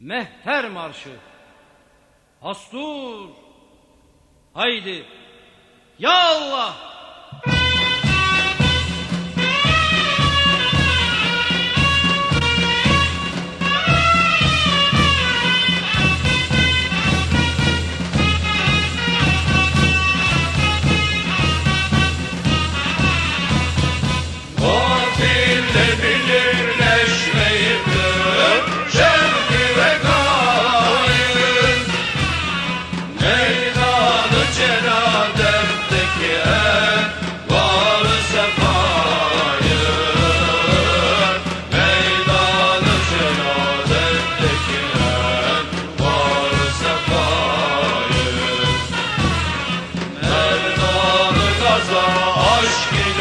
Mehter Marşı. Hastur. Haydi. Ya Allah.